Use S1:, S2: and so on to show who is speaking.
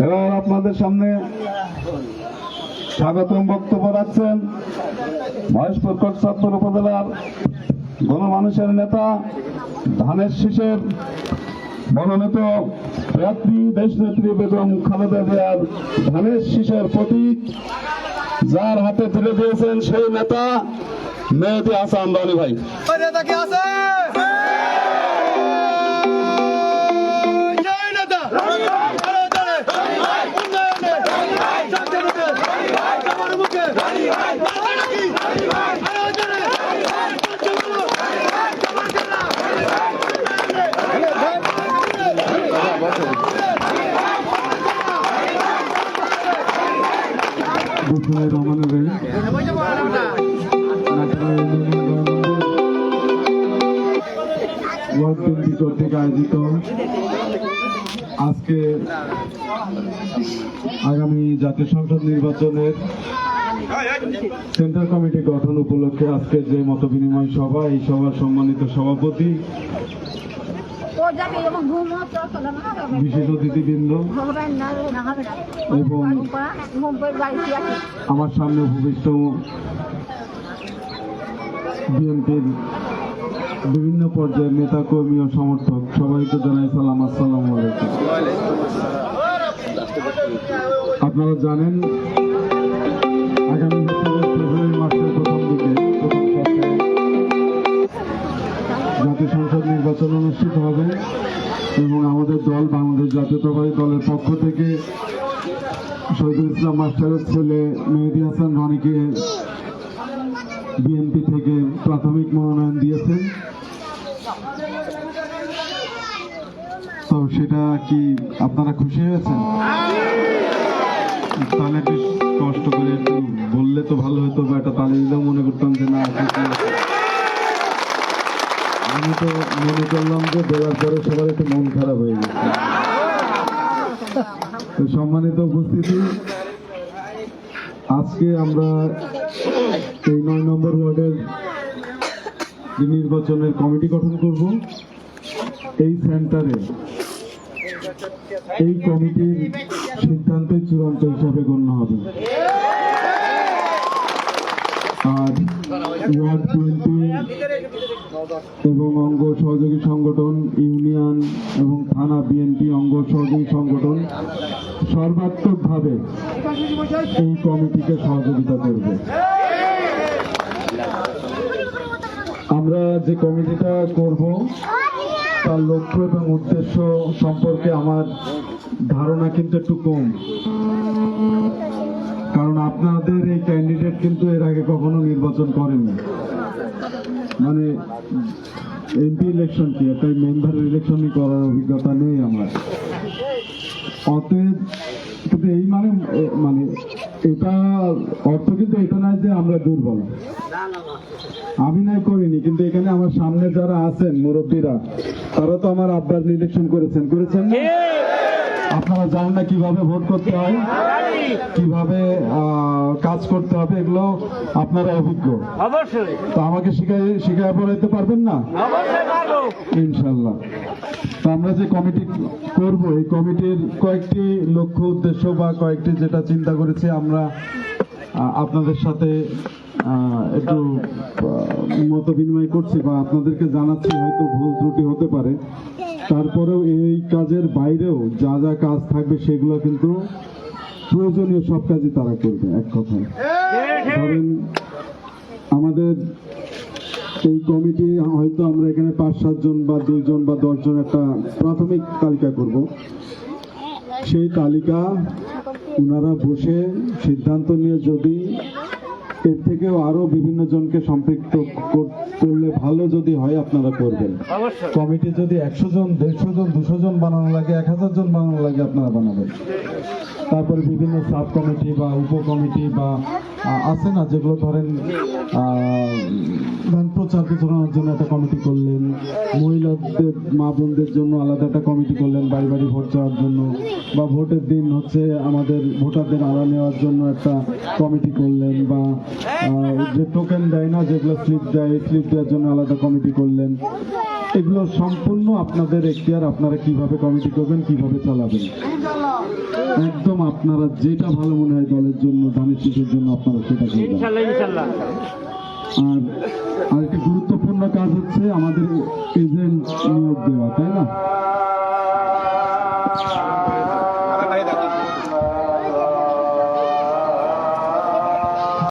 S1: এবার আপনাদের সামনে স্বাগতম বক্তব্য রাখছেন মহেশপুর কোটসাদপুর উপজেলার গণমানুষের নেতা ধানের শীষের মনোনীত প্রার্থী দেশনেত্রী বেগম খালেদা জিয়ার ধানের শীষের প্রতীক যার হাতে তুলে দিয়েছেন সেই নেতা মেহেদি হাসান রনি ভাই। ভাই কর্তৃক আয়োজিত। আজকে আগামী জাতীয় সংসদ নির্বাচনের সেন্ট্রাল কমিটি গঠন উপলক্ষে আজকে যে মত বিনিময় সভা, এই সভার সম্মানিত সভাপতি বিশেষ এবং আমার সামনে উপবিষ্ট বিএনপির বিভিন্ন পর্যায়ের নেতা কর্মী ও সমর্থক, সবাইকে জানাই সালাম, আসসালাম আপনারা জানেন নির্বাচন অনুষ্ঠিত হবে এবং আমাদের দল বাংলাদেশ জাতীয়তাবাদী দলের পক্ষ থেকে শহীদুল ইসলাম মাস্টারের ছেলে মেহেদি হাসান রনিকে বিএনপি থেকে প্রাথমিক মনোনয়ন দিয়েছেন তো সেটা কি আপনারা খুশি হয়েছেন তাহলে একটু কষ্ট করে একটু বললে তো ভালো হতো, বা একটা তালে দিলেও মনে করতাম যে না। আমি তো মনে করলাম যে দেওয়ার পরে সবার একটু মন খারাপ হয়ে গেছে। তো সম্মানিত উপস্থিতি, আজকে আমরা এই নয় নম্বর ওয়ার্ডের যে নির্বাচনের কমিটি গঠন করব, এই সেন্টারে এই কমিটির সিদ্ধান্তের চূড়ান্ত হিসাবে গণ্য হবে। আর বিএনপি এবং অঙ্গ সহযোগী সংগঠন ইউনিয়ন এবং থানা বিএনপি অঙ্গ সহযোগী সংগঠন সর্বাত্মকভাবে এই কমিটিকে সহযোগিতা করবে। আমরা যে কমিটিটা করব, তার লক্ষ্য এবং উদ্দেশ্য সম্পর্কে আমার ধারণা কিন্তু একটু কম। আপনাদের এই ক্যান্ডিডেট কিন্তু এর আগে কখনো নির্বাচন করেননি। মানে এমপি ইলেকশন কি? একটা মেম্বার ইলেকশনই করার অভিজ্ঞতা নেই আমার। অতএব কিন্তু এই মানে মানে এটা অর্থ কিন্তু এটা নয় যে আমরা দুর্বল। আমি নাই করিনি, কিন্তু এখানে আমার সামনে যারা আছেন মুরব্বীরা, তারা তো আমার আব্বার ইলেকশন করেছেন। করেছেন না? আপনারা জানেন না কীভাবে ভোট করতে হয় কীভাবে কাজ করতে হবে এগুলো আপনারা অভিজ্ঞ।
S2: অবশ্যই।
S1: তো আমাকে শিখাই শিখায় পড়াইতে পারবেন না? ইনশাল্লাহ তো আমরা যে কমিটি করব এই কমিটির কয়েকটি লক্ষ্য উদ্দেশ্য বা কয়েকটি যেটা চিন্তা করেছি আমরা আপনাদের সাথে একটু মত বিনিময় করছি বা আপনাদেরকে জানাচ্ছি হয়তো ভুল ত্রুটি হতে পারে। তারপরেও এই কাজের বাইরেও যা যা কাজ থাকবে সেগুলো কিন্তু প্রয়োজনীয় সব কাজই তারা করবে, এক কথায়। আমাদের এই কমিটি, হয়তো আমরা এখানে পাঁচ সাতজন বা দুইজন বা দশজন একটা প্রাথমিক তালিকা করব। সেই তালিকা ওনারা বসে সিদ্ধান্ত নিয়ে যদি এর থেকেও আরও বিভিন্ন জনকে সম্পৃক্ত কর- করলে ভালো যদি হয় আপনারা করবেন। কমিটি যদি একশো জন দেড়শো জন দুশো জন বানানো লাগে এক হাজার জন বানানো লাগে আপনারা বানাবেন। তারপরে বিভিন্ন সাব কমিটি বা উপ কমিটি বা আছে না যেগুলো ধরেন আহ, ধরেন প্রচার প্রচারণার জন্য একটা কমিটি করলেন মহিলাদের মা বোনদের জন্য আলাদা একটা কমিটি করলেন বাড়ি বাড়ি ভোট চাওয়ার জন্য বা ভোটের দিন হচ্ছে আমাদের ভোটারদের আড়া নেওয়ার জন্য একটা কমিটি করলেন বা যে টোকেন দেয় না যেগুলো স্লিপ দেয় স্লিপ দেওয়ার জন্য আলাদা কমিটি করলেন। এগুলো সম্পূর্ণ আপনাদের এখতিয়ার আপনারা কীভাবে কমিটি করবেন কীভাবে চালাবেন। একদম আপনারা যেটা ভালো মনে হয় দলের জন্য ধানের শীষের জন্য আপনারা সেটা করবেন আর আরেকটি গুরুত্বপূর্ণ কাজ হচ্ছে আমাদের এজেন্ট নিয়োগ দেওয়া তাই না?